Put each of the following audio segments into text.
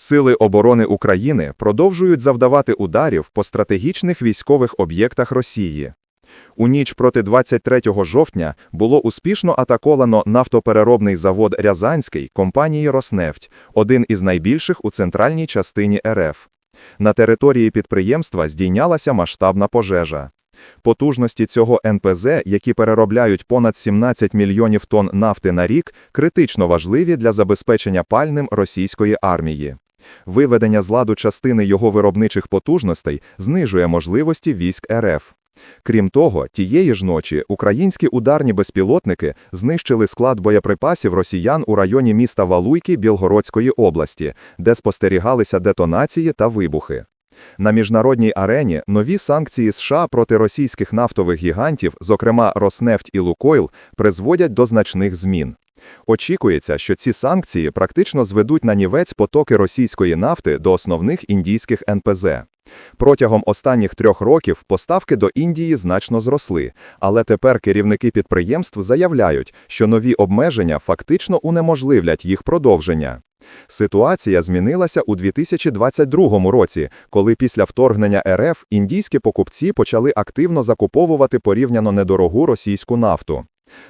Сили оборони України продовжують завдавати ударів по стратегічних військових об'єктах Росії. У ніч проти 23 жовтня було успішно атаковано нафтопереробний завод Рязанський компанії «Роснефть», один із найбільших у центральній частині РФ. На території підприємства здійнялася масштабна пожежа. Потужності цього НПЗ, які переробляють понад 17 мільйонів тонн нафти на рік, критично важливі для забезпечення пальним російської армії. Виведення з ладу частини його виробничих потужностей знижує можливості військ РФ. Крім того, тієї ж ночі українські ударні безпілотники знищили склад боєприпасів росіян у районі міста Валуйки Білгородської області, де спостерігалися детонації та вибухи. На міжнародній арені нові санкції США проти російських нафтових гігантів, зокрема Роснефть і Лукойл, призводять до значних змін. Очікується, що ці санкції практично зведуть на нівець потоки російської нафти до основних індійських НПЗ. Протягом останніх трьох років поставки до Індії значно зросли, але тепер керівники підприємств заявляють, що нові обмеження фактично унеможливлять їх продовження. Ситуація змінилася у 2022 році, коли після вторгнення РФ індійські покупці почали активно закуповувати порівняно недорогу російську нафту.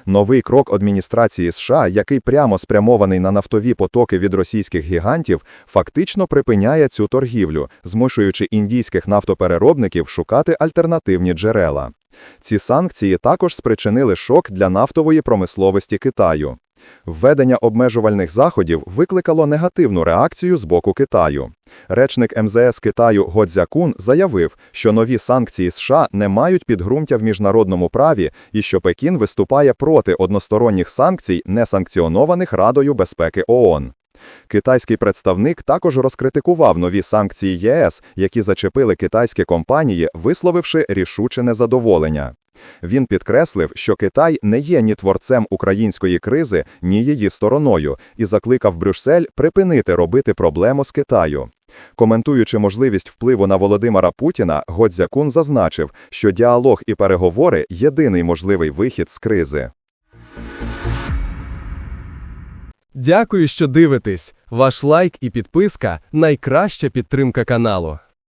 Новий крок адміністрації США, який прямо спрямований на нафтові потоки від російських гігантів, фактично припиняє цю торгівлю, змушуючи індійських нафтопереробників шукати альтернативні джерела. Ці санкції також спричинили шок для нафтової промисловості Китаю. Введення обмежувальних заходів викликало негативну реакцію з боку Китаю. Речник МЗС Китаю Го Цзякун заявив, що нові санкції США не мають підґрунтя в міжнародному праві і що Пекін виступає проти односторонніх санкцій, не санкціонованих Радою безпеки ООН. Китайський представник також розкритикував нові санкції ЄС, які зачепили китайські компанії, висловивши рішуче незадоволення. Він підкреслив, що Китай не є ні творцем української кризи, ні її стороною, і закликав Брюссель припинити робити проблему з Китаю. Коментуючи можливість впливу на Володимира Путіна, Годзякун зазначив, що діалог і переговори – єдиний можливий вихід з кризи. Дякую, що дивитесь. Ваш лайк і підписка найкраща підтримка каналу.